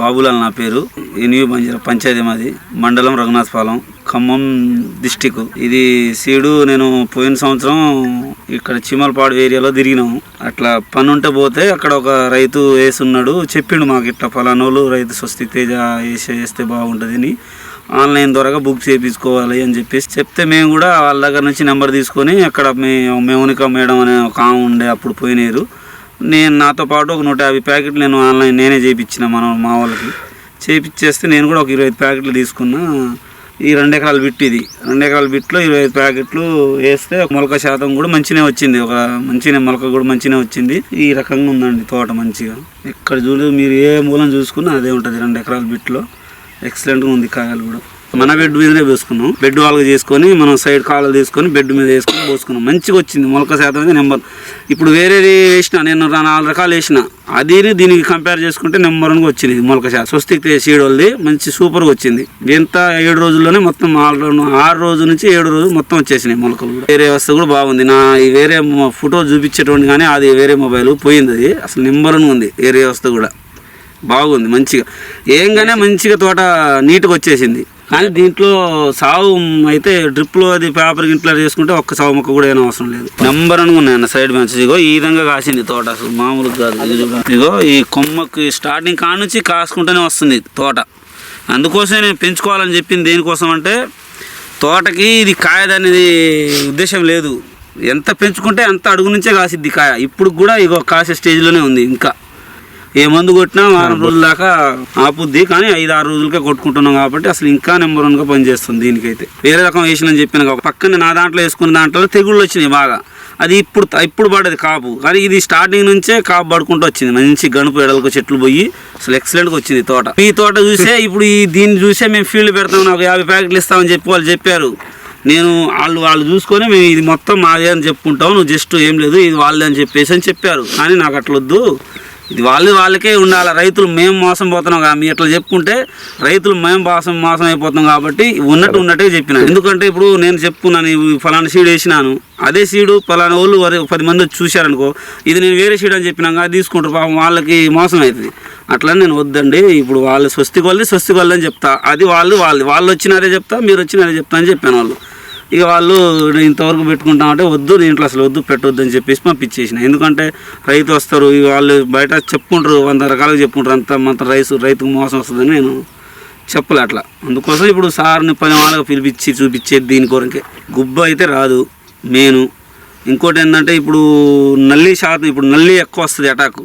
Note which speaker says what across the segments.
Speaker 1: బాబులాల్ నా పేరు. ఈ న్యూ పంచాయతీ మాది. మండలం రఘునాథపాలెం ఖమ్మం డిస్టిక్ ఇది సీడు నేను పోయిన సంవత్సరం ఇక్కడ చిమలపాడు ఏరియాలో తిరిగినాము. అట్లా పని ఉంటే పోతే అక్కడ ఒక రైతు వేసున్నాడు చెప్పిండు మాకు ఇట్లా ఫలానోళ్ళు రైతు స్వస్తి తేజ వేసే వేస్తే బాగుంటుంది అని ఆన్లైన్ ద్వారా బుక్ చేయించుకోవాలి అని చెప్పేసి చెప్తే మేము కూడా వాళ్ళ దగ్గర నుంచి నెంబర్ తీసుకొని అక్కడ మే మౌనిక మేడం అనే ఒక ఆమె ఉండే అప్పుడు పోయినారు. నేను నాతో పాటు ఒక నూట యాభై ప్యాకెట్లు నేను ఆన్లైన్ నేనే చేయించిన మన మా వాళ్ళకి. చేయించేస్తే నేను కూడా ఒక ఇరవై ఐదు ప్యాకెట్లు తీసుకున్నా. ఈ రెండు ఎకరాల బిట్ ఇది. రెండు ఎకరాల బిట్లో ఇరవై ఐదు ప్యాకెట్లు వేస్తే ఒక మొలక శాతం కూడా మంచినే వచ్చింది. ఒక మంచినే మొలక కూడా మంచినే వచ్చింది. ఈ రకంగా ఉందండి తోట మంచిగా. ఇక్కడ చూడు మీరు ఏ మూలం చూసుకున్నా అదే ఉంటుంది రెండు ఎకరాల బిట్లో. ఎక్సలెంట్గా ఉంది కాయలు కూడా. మన బెడ్ మీదనే పోసుకున్నాం బెడ్ వాళ్ళకి చేసుకొని మనం సైడ్ కాళ్ళు తీసుకొని బెడ్ మీద వేసుకొని పోసుకున్నాం. మంచిగా వచ్చింది. మొలక శాతం అయితే నెంబర్. ఇప్పుడు వేరేది వేసిన నేను నాలుగు రకాలు వేసిన అది దీనికి కంపేర్ చేసుకుంటే నెంబర్ వన్గా వచ్చింది మొలక శాతం. స్వస్తిక్ సీడోల్ది మంచి సూపర్గా వచ్చింది. ఎంత ఏడు రోజుల్లోనే మొత్తం ఆరు ఆరు రోజుల నుంచి ఏడు రోజులు మొత్తం వచ్చేసినాయి మొలకలు కూడా. వేరే వ్యవస్థ కూడా బాగుంది. నా వేరే ఫోటో చూపించేటువంటి కానీ అది వేరే మొబైల్ పోయింది అది. అసలు నెంబర్ వన్ ఉంది వేరే వ్యవస్థ కూడా. బాగుంది మంచిగా. ఏంగానే మంచిగా తోట నీట్గా వచ్చేసింది. కానీ దీంట్లో సాగు అయితే డ్రిప్లో అది పేపర్ గింట్లో చేసుకుంటే ఒక్క సాగు మొక్క కూడా ఏం అవసరం లేదు. నెంబర్ అని ఉన్నాయి అన్న సైడ్ బెంచ్ ఇగో ఈ విధంగా కాసింది తోట అసలు మామూలుగా కాదు. ఇగో ఈ కొమ్మకి స్టార్టింగ్ కాడ నుంచి కాసుకుంటూనే వస్తుంది తోట. అందుకోసమే నేను పెంచుకోవాలని చెప్పింది దేనికోసం అంటే తోటకి ఇది కాయదనేది ఉద్దేశం లేదు. ఎంత పెంచుకుంటే అంత అడుగు నుంచే కాసిద్ది కాయ. ఇప్పుడు కూడా ఇగో కాసే స్టేజ్లోనే ఉంది ఇంకా. ఏ మందు కొట్టినా వారం రోజుల దాకా ఆపుద్ది కానీ ఐదు ఆరు రోజులకే కొట్టుకుంటున్నాం కాబట్టి అసలు ఇంకా నెంబర్ వన్గా పనిచేస్తుంది దీనికైతే. వేరే రకం వేసినని చెప్పిన పక్కన నా దాంట్లో వేసుకున్న దాంట్లో తెగుళ్ళు వచ్చినాయి బాగా. అది ఇప్పుడు ఇప్పుడు పడేది కాపు. కానీ ఇది స్టార్టింగ్ నుంచే కాపు పడుకుంటూ వచ్చింది. మంచి గణుపు ఎడలకు చెట్లు పోయి అసలు ఎక్సలెంట్గా వచ్చింది తోట. ఈ తోట చూసే ఇప్పుడు ఈ దీన్ని చూసే మేము ఫీల్డ్ పెడతాం నాకు యాభై ప్యాకెట్లు ఇస్తామని చెప్పి వాళ్ళు చెప్పారు. నేను వాళ్ళు వాళ్ళు చూసుకొని మేము ఇది మొత్తం మాదే అని చెప్పుకుంటాం. నువ్వు జస్ట్ ఏం లేదు ఇది వాళ్ళే అని చెప్పేసి అని చెప్పారు. కానీ నాకు అట్లా వద్దు. ఇది వాళ్ళు వాళ్ళకే ఉండాలి. రైతులు మేము మోసం పోతున్నాం కానీ ఇట్లా చెప్పుకుంటే రైతులు మేము మోసం మోసం అయిపోతున్నాం కాబట్టి ఉన్నట్టు ఉన్నట్టే చెప్పిన ఎందుకంటే ఇప్పుడు నేను చెప్పుకున్నాను ఫలానా సీడ్ వేసినాను. అదే సీడు ఫలానా వాళ్ళు పది మంది వచ్చి చూశారనుకో ఇది నేను వేరే సీడ్ అని చెప్పినాక తీసుకుంటారు. పాపం వాళ్ళకి మోసం అవుతుంది. అట్లా నేను వద్దండి. ఇప్పుడు వాళ్ళు స్వస్తికి వాళ్ళని స్వస్తికి వాళ్ళని చెప్తా. అది వాళ్ళు వాళ్ళు వాళ్ళు వచ్చినారే చెప్తా మీరు వచ్చినారే చెప్తా అని చెప్పాను వాళ్ళు. ఇక వాళ్ళు నేను ఇంతవరకు పెట్టుకుంటామంటే వద్దు దీంట్లో అసలు వద్దు పెట్టొద్దు అని చెప్పేసి పంపించేసిన. ఎందుకంటే రైతు వస్తారు ఇక వాళ్ళు బయట చెప్పుకుంటారు వంద రకాలుగా చెప్పుకుంటారు అంత మంత రైతు రైతుకు మోసం వస్తుందని నేను చెప్పలే అట్లా. అందుకోసం ఇప్పుడు సార్ని పని వాళ్ళకి పిలిపించి చూపించేది దీని కొరకే. గుబ్బ అయితే రాదు మెయిన్. ఇంకోటి ఏంటంటే ఇప్పుడు నల్లి శాతం ఇప్పుడు నల్లి ఎక్కువ వస్తుంది అటాకు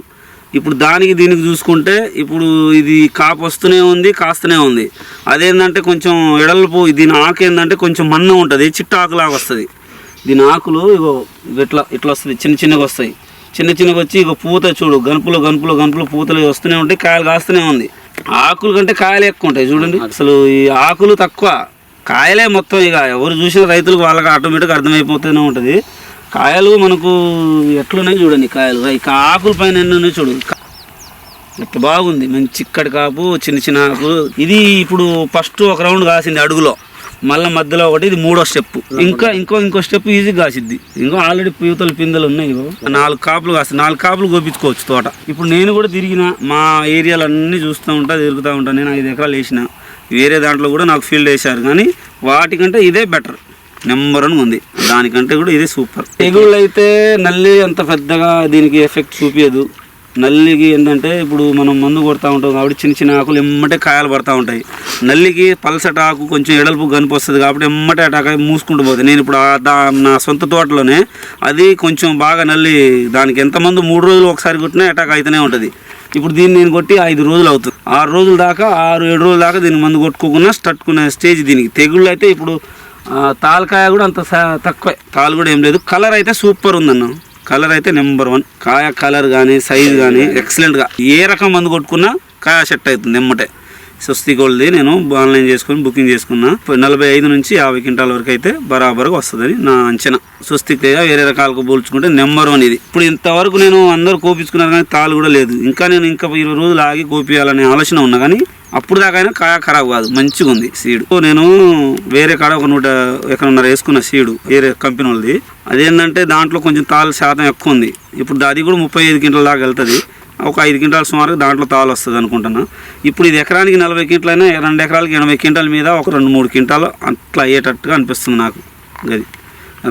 Speaker 1: ఇప్పుడు దానికి దీనికి చూసుకుంటే ఇప్పుడు ఇది కాపు వస్తూనే ఉంది కాస్తూనే ఉంది. అదేంటంటే కొంచెం ఎడల్పు దీని ఆకు ఏంటంటే కొంచెం మందం ఉంటుంది చిట్ట ఆకులాగా వస్తుంది. దీని ఆకులు ఇగో ఇట్లా ఇట్లా వస్తుంది చిన్న చిన్నగా వస్తాయి. చిన్న చిన్నగా వచ్చి ఇక పూత చూడు గనుపులు గనుపులు గనుపులు పూతలు వస్తూనే ఉంటాయి కాయలు కాస్తూనే ఉంది. ఆకులు కంటే కాయలు ఎక్కువ ఉంటాయి చూడండి. అసలు ఈ ఆకులు తక్కువ. కాయలే మొత్తం ఇక ఎవరు చూసిన రైతులకు వాళ్ళకి ఆటోమేటిక్గా అర్థమైపోతూనే ఉంటుంది. కాయలు మనకు ఎట్లున్నాయి చూడండి కాయలు. ఇక ఆకుల పైన ఎన్నున్నాయి చూడు. ఎంత బాగుంది. మంచి చిక్కడి కాపు చిన్న చిన్న ఆకు. ఇది ఇప్పుడు ఫస్ట్ ఒక రౌండ్ కాసింది అడుగులో. మళ్ళీ మధ్యలో ఒకటి ఇది మూడో స్టెప్. ఇంకా ఇంకో ఇంకో స్టెప్ ఈజీ కాసిద్ది. ఇంకో ఆల్రెడీ పీతలు పిందెలు ఉన్నాయి నాలుగు కాపులు కాసి నాలుగు కాపులు గోపించుకోవచ్చు తోట. ఇప్పుడు నేను కూడా తిరిగిన మా ఏరియాలు అన్నీ చూస్తూ ఉంటా తిరుగుతూ ఉంటాను నేను ఐదు ఎకరాలు వేసిన. వేరే దాంట్లో కూడా నాకు ఫీల్డ్ వేశారు. కానీ వాటికంటే ఇదే బెటర్. నెంబర్ వన్ ఉంది. దానికంటే కూడా ఇది సూపర్. తెగుళ్ళు అయితే నల్లి అంత పెద్దగా దీనికి ఎఫెక్ట్ చూపించదు నల్లికి ఏంటంటే ఇప్పుడు మనం మందు కొడతా ఉంటాం కాబట్టి చిన్న చిన్న ఆకులు ఎమ్మటే కాయలు పడతా ఉంటాయి. నల్లికి పలసట ఆకు కొంచెం ఎడల్పు కనిపి వస్తుంది కాబట్టి ఎమ్మటే అటాక మూసుకుంటూ పోతుంది. నేను ఇప్పుడు దా నా సొంత తోటలోనే అది కొంచెం బాగా నల్లి దానికి ఎంతమంది మూడు రోజులు ఒకసారి కొట్టినా అటాక్ అయితేనే ఉంటుంది. ఇప్పుడు దీన్ని నేను కొట్టి ఐదు రోజులు అవుతుంది. ఆరు రోజుల దాకా ఆరు ఏడు రోజుల దాకా దీన్ని మందు కొట్టుకోకుండా తట్టుకునే స్టేజ్ దీనికి. తెగుళ్ళు అయితే ఇప్పుడు తాలకాయ కూడా అంత తక్కువే. తాలు కూడా ఏం లేదు. కలర్ అయితే సూపర్ ఉందన్న. కలర్ అయితే నెంబర్ వన్ కాయ కలర్ కానీ సైజ్ కానీ ఎక్సలెంట్గా ఏ రకం మందు కొట్టుకున్నా కాయ సెట్ అవుతుంది ఎమ్మటే. స్వస్తి గోల్డ్ది నేను ఆన్లైన్ చేసుకొని బుకింగ్ చేసుకున్నా. నలభై ఐదు నుంచి యాభై క్వింటాల వరకు అయితే బరాబర్గా వస్తుందని నా అంచనా. స్వస్తి తేజ వేరే రకాలకు పోల్చుకుంటే నెంబర్ వన్ ఇది. ఇప్పుడు ఇంతవరకు నేను అందరూ కోపించుకున్నారు కానీ తాలు కూడా లేదు. ఇంకా నేను ఇంకా ఇరవై రోజులు ఆగి కోపియాలనే ఆలోచన ఉన్నా కానీ అప్పుడు దాకా కాయ ఖరాబ్ కాదు మంచిగా ఉంది సీడ్ నేను వేరే కాడ ఒక నూట ఎకరన్నర వేసుకున్న సీడు వేరే కంపెనీ వాళ్ళది. అదేంటంటే దాంట్లో కొంచెం తాళ్ళ శాతం ఎక్కువ ఉంది. ఇప్పుడు అది కూడా ముప్పై ఐదు క్వింటల దాకా వెళ్తుంది. ఒక ఐదు క్వింటాల సుమారు దాంట్లో తాలు వస్తుంది అనుకుంటున్నా. ఇప్పుడు ఇది ఎకరానికి నలభై క్వింటాలైనా రెండు ఎకరాలకి ఎనభై క్వింటాల మీద ఒక రెండు మూడు క్వింటాలు అట్లా అయ్యేటట్టుగా అనిపిస్తుంది నాకు అది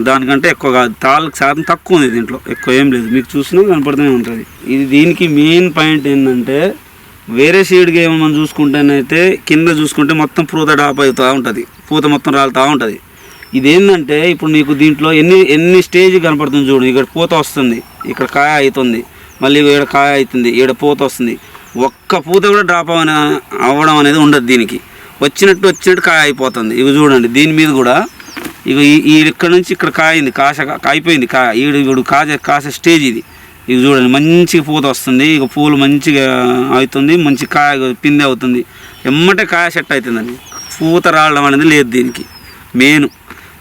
Speaker 1: దానికంటే ఎక్కువ కాదు. తాళ్ళకి శాతం తక్కువ ఉంది దీంట్లో. ఎక్కువ ఏం లేదు. మీకు చూసినా కనపడుతూనే ఉంటుంది. ఇది దీనికి మెయిన్ పాయింట్ ఏంటంటే వేరే సీడ్కి ఏమో మనం చూసుకుంటేనైతే కింద చూసుకుంటే మొత్తం పూత డాప్ అవుతూ ఉంటుంది. పూత మొత్తం రాలుతూ ఉంటుంది. ఇదేంటంటే ఇప్పుడు నీకు దీంట్లో ఎన్ని ఎన్ని స్టేజ్ కనపడుతుంది చూడు. ఇక్కడ పూత వస్తుంది. ఇక్కడ కాయ అవుతుంది మళ్ళీ ఈడ కాయ అవుతుంది ఈడ పూత వస్తుంది. ఒక్క పూత కూడా డ్రాప్ అవన అవ్వడం అనేది ఉండదు దీనికి. వచ్చినట్టు వచ్చినట్టు కాయ అయిపోతుంది. ఇవి చూడండి. దీని మీద కూడా ఇవి ఈ ఇక్కడ నుంచి ఇక్కడ కాయింది కాశ అయిపోయింది కాయ. ఈడు ఇప్పుడు కాసే కాసే స్టేజ్ ఇది. ఇది చూడండి మంచిగా పూత వస్తుంది. ఇక పూలు మంచిగా అవుతుంది మంచి కాయ పిండి అవుతుంది. ఎమ్మటే కాయ సెట్ అవుతుందండి. పూత రావడం అనేది లేదు దీనికి. మెయిన్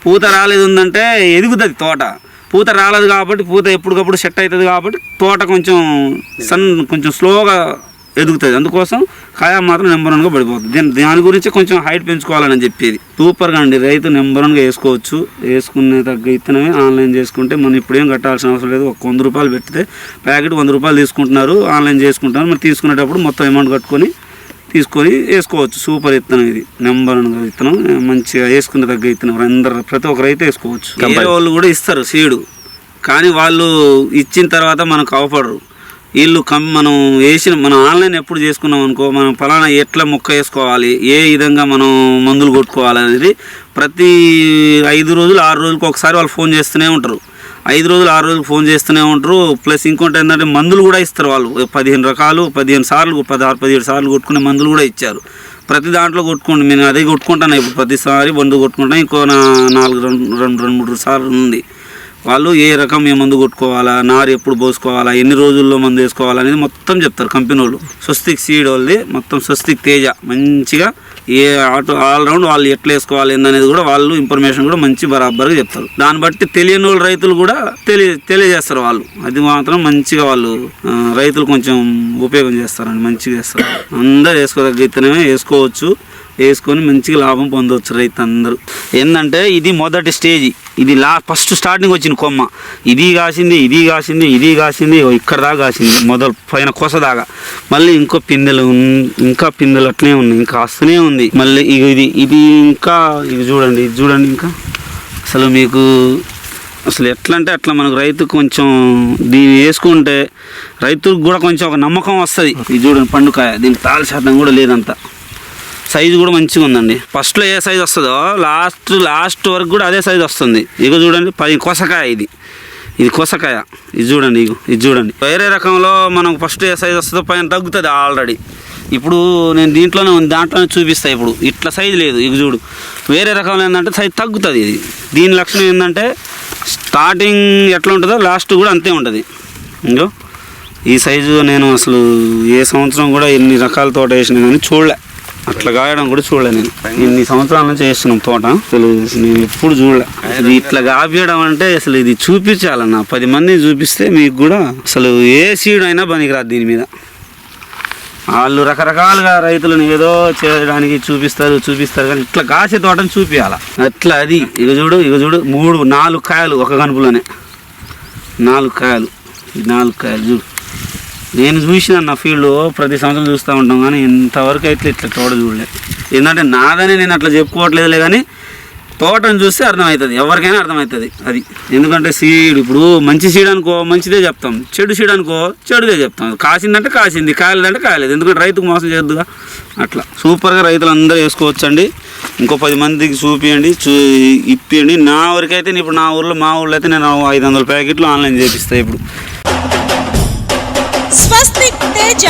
Speaker 1: పూత రాలేదు ఉందంటే ఎదుగుతుంది తోట. పూత రాలేదు కాబట్టి పూత ఎప్పటికప్పుడు సెట్ అవుతుంది కాబట్టి తోట కొంచెం సన్ కొంచెం స్లోగా ఎదుగుతుంది. అందుకోసం కాయ మాత్రం నెంబర్ వన్గా పడిపోతుంది. దీని దాని గురించి కొంచెం హైట్ పెంచుకోవాలని చెప్పేది. సూపర్గా అండి. రైతు నెంబర్ వన్గా వేసుకోవచ్చు. వేసుకునే తగ్గ ఇత్తనమే ఆన్లైన్ చేసుకుంటే మనం ఇప్పుడు ఏం కట్టాల్సిన అవసరం లేదు. ఒక వంద రూపాయలు పెడితే ప్యాకెట్ వంద రూపాయలు తీసుకుంటున్నారు. ఆన్లైన్ చేసుకుంటున్నారు. మరి తీసుకునేటప్పుడు మొత్తం అమౌంట్ కట్టుకొని తీసుకొని వేసుకోవచ్చు. సూపర్ విత్తనం ఇది. నెంబర్ వన్ విత్తనం మంచిగా వేసుకునే తగ్గ విత్తనం అందరు ప్రతి ఒక్క రైతు వేసుకోవచ్చు. వాళ్ళు కూడా ఇస్తారు. సీడు. కానీ వాళ్ళు ఇచ్చిన తర్వాత మనకు అవపడరు. వీళ్ళు కం మనం వేసిన మనం ఆన్లైన్ ఎప్పుడు చేసుకున్నాం అనుకో మనం ఫలానా ఎట్లా మొక్క వేసుకోవాలి ఏ విధంగా మనం మందులు కొట్టుకోవాలి అనేది ప్రతి ఐదు రోజులు ఆరు రోజులకు ఒకసారి వాళ్ళు ఫోన్ చేస్తూనే ఉంటారు. ఐదు రోజులు ఆరు రోజులు ఫోన్ చేస్తూనే ఉంటారు. ప్లస్ ఇంకోటి ఏంటంటే మందులు కూడా ఇస్తారు వాళ్ళు. పదిహేను రకాలు పదిహేను సార్లు పదహారు పదిహేడు సార్లు కొట్టుకునే మందులు కూడా ఇచ్చారు. ప్రతి దాంట్లో కొట్టుకోండి. నేను అదే కొట్టుకుంటాను. ఇప్పుడు ప్రతిసారి మందు కొట్టుకుంటాను. ఇంకో నా నాలుగు రెండు రెండు రెండు మూడు సార్లు ఉంది. వాళ్ళు ఏ రకం ఏ మందు కొట్టుకోవాలా నారు ఎప్పుడు పోసుకోవాలా ఎన్ని రోజుల్లో మందు వేసుకోవాలా అనేది మొత్తం చెప్తారు కంపెనీ వాళ్ళు. స్వస్తిక్ సీడ్ వాళ్ళది మొత్తం స్వస్తిక్ తేజ. మంచిగా ఏ ఆటో ఆల్రౌండ్ వాళ్ళు ఎట్లా వేసుకోవాలి ఏందనేది కూడా వాళ్ళు ఇన్ఫర్మేషన్ కూడా మంచి బరాబర్గా చెప్తారు. దాన్ని బట్టి తెలియని వాళ్ళు రైతులు కూడా తెలియ తెలియజేస్తారు వాళ్ళు. అది మాత్రం మంచిగా వాళ్ళు రైతులు కొంచెం ఉపయోగం చేస్తారండి మంచిగా చేస్తారు. అందరు వేసుకోదగ్గ ఇత్తనమే వేసుకోవచ్చు. వేసుకొని మంచిగా లాభం పొందవచ్చు రైతు అందరూ ఏంటంటే ఇది మొదటి స్టేజ్. ఇది లా ఫస్ట్ స్టార్టింగ్ వచ్చిన కొమ్మ. ఇది కాసింది ఇది కాసింది ఇది కాసింది ఇగో ఇక్కడ దాకా కాసింది. మొదలు పైన కొస దాకా. మళ్ళీ ఇంకో పిందెలు ఉన్- ఇంకా పిందెలు అట్లనే ఉన్నాయి ఇంకా వస్తూనే ఉంది. మళ్ళీ ఇది ఇది ఇంకా ఇది చూడండి ఇది చూడండి ఇంకా. అసలు మీకు అసలు ఎట్లా అంటే అట్లా మనకు రైతు కొంచెం దీన్ని వేసుకుంటే రైతుకు కూడా కొంచెం ఒక నమ్మకం వస్తుంది. ఇది చూడండి పండుకాయ దీనికి తాళ శాతం కూడా లేదంత. సైజు కూడా మంచిగా ఉందండి. ఫస్ట్లో ఏ సైజు వస్తుందో లాస్ట్ లాస్ట్ వరకు కూడా అదే సైజు వస్తుంది. ఇగో చూడండి పది కొసకాయ ఇది. ఇది కొసకాయ. ఇది చూడండి ఇగో ఇది చూడండి. వేరే రకంలో మనం ఫస్ట్ ఏ సైజు వస్తుందో పైన తగ్గుతుంది ఆల్రెడీ. ఇప్పుడు నేను దీంట్లోనే ఉంది దాంట్లోనే చూపిస్తాను ఇప్పుడు. ఇట్లా సైజు లేదు ఇక చూడు. వేరే రకంలో ఏంటంటే సైజు తగ్గుతుంది ఇది. దీని లక్షణం ఏంటంటే స్టార్టింగ్ ఎట్లా ఉంటుందో లాస్ట్ కూడా అంతే ఉంటుంది. ఇంకో ఈ సైజు నేను అసలు ఏ సంవత్సరం కూడా ఎన్ని రకాల తోట వేసినా కానీ చూడలే. అట్లా కాయడం కూడా చూడలే నేను. ఇన్ని సంవత్సరాల నుంచి వేస్తున్నాం తోట. అసలు నేను ఎప్పుడు చూడలే. ఇది ఇట్లా కాపీయడం అంటే అసలు ఇది చూపించాలన్న పది మంది చూపిస్తే మీకు కూడా అసలు ఏ సీడ్ అయినా పనికిరాదు దీని మీద. వాళ్ళు రకరకాలుగా రైతులను ఏదో చేయడానికి చూపిస్తారు చూపిస్తారు కానీ ఇట్లా కాసే తోటని చూపించాల అట్లా అది. ఇక చూడు ఇక చూడు. మూడు నాలుగు కాయలు ఒక కనుపులోనే. నాలుగు కాయలు. నాలుగు కాయలు చూడు. నేను చూసిన నా ఫీల్డ్ ప్రతి సంవత్సరం చూస్తూ ఉంటాం కానీ ఇంతవరకు అయితే ఇట్లా తోట చూడలేదు ఏంటంటే నాదని నేను అట్లా చెప్పుకోవట్లేదులే కానీ తోటను చూస్తే అర్థమవుతుంది. ఎవరికైనా అర్థమవుతుంది అది. ఎందుకంటే సీడ్ ఇప్పుడు మంచి సీడ్ అనుకో మంచిదే చెప్తాం. చెడు సీడ్ అనుకో చెడుదే చెప్తాం. కాసిందంటే కాసింది కాయలేదంటే కాయలేదు. ఎందుకంటే రైతుకు మోసం చేయొద్దుగా. అట్లా. సూపర్గా రైతులు అందరూ వేసుకోవచ్చండి. ఇంకో పది మందికి చూపియండి చూ ఇప్పియండి. నా వరకైతే నేను ఇప్పుడు నా ఊర్లో మా ఊళ్ళో అయితే నేను ఐదు వందల ప్యాకెట్లు ఆన్లైన్ చేపిస్తాను ఇప్పుడు.